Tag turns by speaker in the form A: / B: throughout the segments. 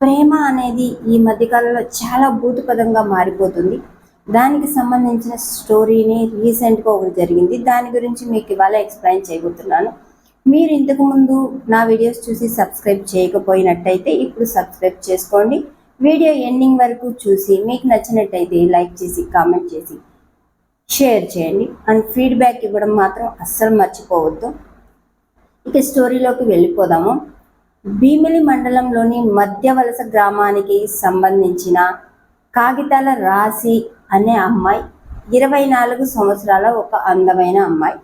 A: ప్రేమ అనేది ఈ మధ్యకాలంలో చాలా భూతపదంగా మారిపోతుంది. దానికి సంబంధించిన స్టోరీని రీసెంట్గా ఒకటి జరిగింది. దాని గురించి మీకు ఇవాళ ఎక్స్ప్లెయిన్ చేయబోతున్నాను. మీరు ఇంతకుముందు నా వీడియోస్ చూసి సబ్స్క్రైబ్ చేయకపోయినట్టయితే ఇప్పుడు సబ్స్క్రైబ్ చేసుకోండి. వీడియో ఎండింగ్ వరకు చూసి మీకు నచ్చినట్టయితే లైక్ చేసి కామెంట్ చేసి షేర్ చేయండి. అండ్ ఫీడ్బ్యాక్ ఇవ్వడం మాత్రం అస్సలు మర్చిపోవద్దు. ఇక స్టోరీలోకి వెళ్ళిపోదాము. భీమిలి మండలంలోని మధ్యవలస గ్రామానికి సంబంధించిన కాగితాల రాశి అనే అమ్మాయి ఇరవై నాలుగు సంవత్సరాల ఒక అందమైన అమ్మాయి.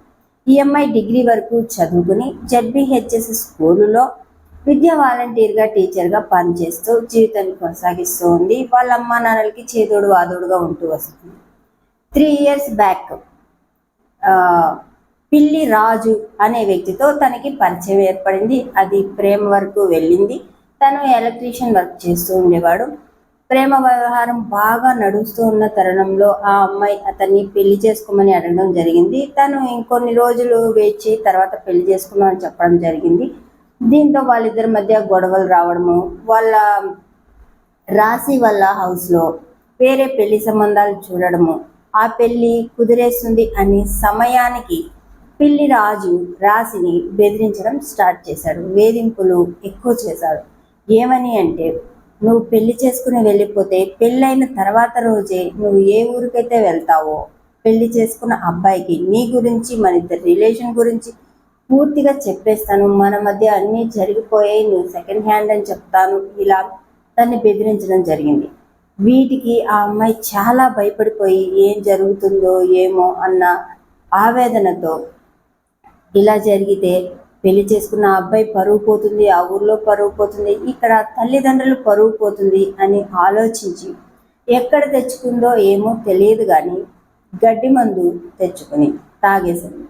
A: ఈ అమ్మాయి డిగ్రీ వరకు చదువుకుని జడ్బిహెచ్ఎస్ స్కూలులో విద్యా వాలంటీర్గా టీచర్గా పనిచేస్తూ జీవితాన్ని కొనసాగిస్తూ ఉంది. వాళ్ళ అమ్మా నాన్నలకి చేదోడు వాదోడుగా ఉంటూ వస్తుంది. త్రీ ఇయర్స్ బ్యాక్ పిల్లి రాజు అనే వ్యక్తితో తనకి పరిచయం ఏర్పడింది. అది ప్రేమ వరకు వెళ్ళింది. తను ఎలక్ట్రీషియన్ వర్క్ చేస్తూ ఉండేవాడు. ప్రేమ వ్యవహారం బాగా నడుస్తూ ఉన్న తరుణంలో ఆ అమ్మాయి అతన్ని పెళ్ళి చేసుకోమని అడగడం జరిగింది. తను ఇంకొన్ని రోజులు వేచి తర్వాత పెళ్ళి చేసుకుందామని చెప్పడం జరిగింది. దీంతో వాళ్ళిద్దరి మధ్య గొడవలు రావడము వాళ్ళ రాశి వాళ్ళ హౌస్లో వేరే పెళ్ళి సంబంధాలు చూడడము ఆ పెళ్ళి కుదిరేస్తుంది అని సమయానికి పిల్లి రాజు రాశిని బెదిరించడం స్టార్ట్ చేశాడు. వేధింపులు ఎక్కువ చేశాడు. ఏమని అంటే నువ్వు పెళ్ళి చేసుకుని వెళ్ళిపోతే పెళ్ళైన తర్వాత రోజే నువ్వు ఏ ఊరికైతే వెళ్తావో పెళ్ళి చేసుకున్న అబ్బాయికి నీ గురించి మన ఇద్దరి రిలేషన్ గురించి పూర్తిగా చెప్పేస్తాను. మన మధ్య అన్నీ జరిగిపోయాయి నువ్వు సెకండ్ హ్యాండ్ అని చెప్తాను. ఇలా దాన్ని బెదిరించడం జరిగింది. వీటికి ఆ అమ్మాయి చాలా భయపడిపోయి ఏం జరుగుతుందో ఏమో అన్న ఆవేదనతో ఇలా జరిగితే పెళ్ళి చేసుకున్న అబ్బాయి పరువు పోతుంది ఆ ఊర్లో పరువు పోతుంది ఇక్కడ తల్లిదండ్రులు పరువు పోతుంది అని ఆలోచించి ఎక్కడ తెచ్చుకుందో ఏమో తెలియదు కానీ గడ్డి మందు తెచ్చుకుని తాగేసింది.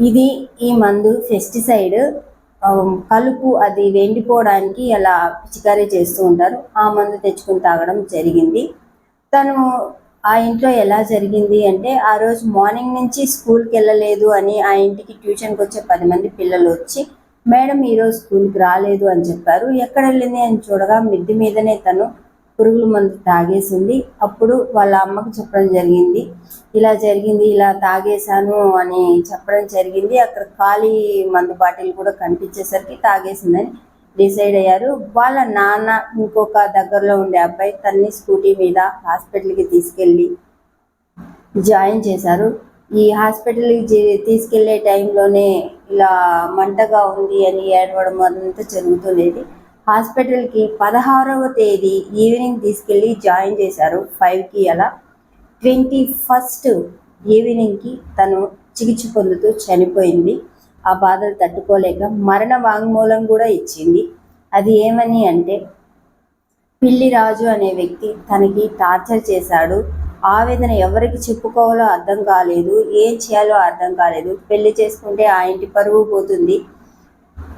A: ఇది ఈ మందు పెస్టిసైడ్ కలుపు అది వెండిపోవడానికి అలా పిచికారీ చేస్తూ ఉంటారు. ఆ మందు తెచ్చుకుని తాగడం జరిగింది. తను ఆ ఇంట్లో ఎలా జరిగింది అంటే ఆ రోజు మార్నింగ్ నుంచి స్కూల్కి వెళ్ళలేదు అని ఆ ఇంటికి ట్యూషన్కి వచ్చే పది మంది పిల్లలు వచ్చి మేడం ఈరోజు స్కూల్కి రాలేదు అని చెప్పారు. ఎక్కడ వెళ్ళింది? అని చూడగా మిద్ది మీదనే తను పురుగుల మందు తాగేసింది. అప్పుడు వాళ్ళ అమ్మకు చెప్పడం జరిగింది ఇలా జరిగింది ఇలా తాగేశాను అని చెప్పడం జరిగింది. అక్కడ ఖాళీ మందు బాటిల్ కూడా కనిపించేసరికి తాగేసిందని డిసైడ్ అయ్యారు. వాళ్ళ నాన్న ఇంకొక దగ్గరలో ఉండే అబ్బాయి తన్ని స్కూటీ మీద హాస్పిటల్కి తీసుకెళ్ళి జాయిన్ చేశారు. ఈ హాస్పిటల్కి తీసుకెళ్ళే టైంలోనే ఇలా మంటగా ఉంది అని ఏడవడం అదంతా జరుగుతుండేది. హాస్పిటల్కి పదహారవ తేదీ ఈవినింగ్ తీసుకెళ్ళి జాయిన్ చేశారు ఫైవ్కి అలా. ట్వంటీ ఫస్ట్ ఈవినింగ్కి తను చికిత్స పొందుతూ చనిపోయింది. ఆ బాధలు తట్టుకోలేక మరణ వాంగ్మూలం కూడా ఇచ్చింది. అది ఏమని అంటే పిల్లి రాజు అనే వ్యక్తి తనకి టార్చర్ చేశాడు. ఆవేదన ఎవరికి చెప్పుకోవాలో అర్థం కాలేదు. ఏం చేయాలో అర్థం కాలేదు. పెళ్ళి చేసుకుంటే ఆ ఇంటి పరువు పోతుంది.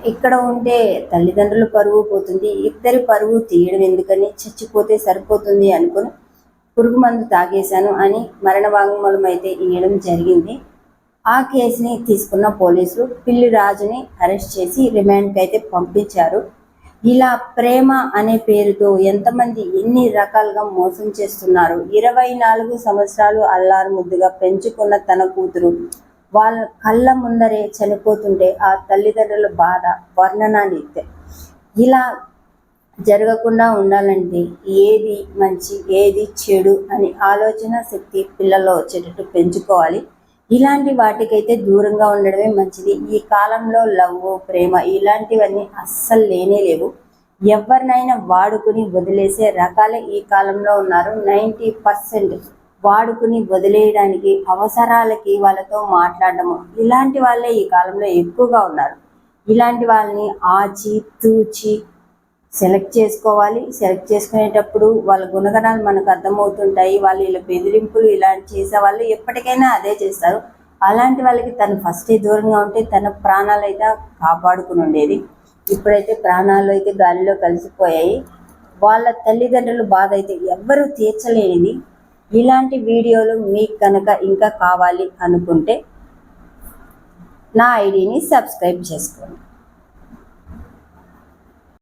A: ఇక్కడ ఉంటే తల్లిదండ్రుల పరువు పోతుంది. ఇద్దరి పరువు తీయడం ఎందుకని? చచ్చిపోతే సరిపోతుంది అనుకుని పురుగు మందు తాగేశాను అని మరణ వాంగ్మూలం అయితే ఇవ్వడం జరిగింది. ఆ కేసుని తీసుకున్న పోలీసులు పిల్లి రాజుని అరెస్ట్ చేసి రిమాండ్కి అయితే పంపించారు. ఇలా ప్రేమ అనే పేరుతో ఎంతమంది ఎన్ని రకాలుగా మోసం చేస్తున్నారు ఇరవై నాలుగు సంవత్సరాలు అల్లారు ముద్దుగా పెంచుకున్న తన కూతురు వాళ్ళ కళ్ళ ముందరే చనిపోతుంటే ఆ తల్లిదండ్రుల బాధ వర్ణనాన్ని ఇలా జరగకుండా ఉండాలంటే ఏది మంచి ఏది చెడు అని ఆలోచన శక్తి పిల్లల్లో వచ్చేటట్టు పెంచుకోవాలి. ఇలాంటి వాటికైతే దూరంగా ఉండడమే మంచిది. ఈ కాలంలో లవ్ ప్రేమ ఇలాంటివన్నీ అస్సలు లేనే లేవు. ఎవరినైనా వాడుకుని వదిలేసే రకాలే ఈ కాలంలో ఉన్నారు. నైంటీ పర్సెంట్ వాడుకుని వదిలేయడానికి అవసరాలకి వాళ్ళతో మాట్లాడము ఇలాంటి వాళ్ళే ఈ కాలంలో ఎక్కువగా ఉన్నారు. ఇలాంటి వాళ్ళని ఆచి తూచి సెలెక్ట్ చేసుకోవాలి. సెలెక్ట్ చేసుకునేటప్పుడు వాళ్ళ గుణగణాలు మనకు అర్థమవుతుంటాయి. వాళ్ళు ఇలా బెదిరింపులు ఇలాంటి చేసే వాళ్ళు ఎప్పటికైనా అదే చేస్తారు. అలాంటి వాళ్ళకి తను ఫస్ట్ దూరంగా ఉంటే తన ప్రాణాలు అయితే కాపాడుకుని ఉండేది. ఇప్పుడైతే ప్రాణాలు అయితే గాలిలో కలిసిపోయాయి. వాళ్ళ తల్లిదండ్రులు బాధ అయితే ఎవ్వరూ తీర్చలేనిది. ఇలాంటి వీడియోలు మీకు కనుక ఇంకా కావాలి అనుకుంటే నా ఐడిని సబ్స్క్రైబ్ చేసుకోండి.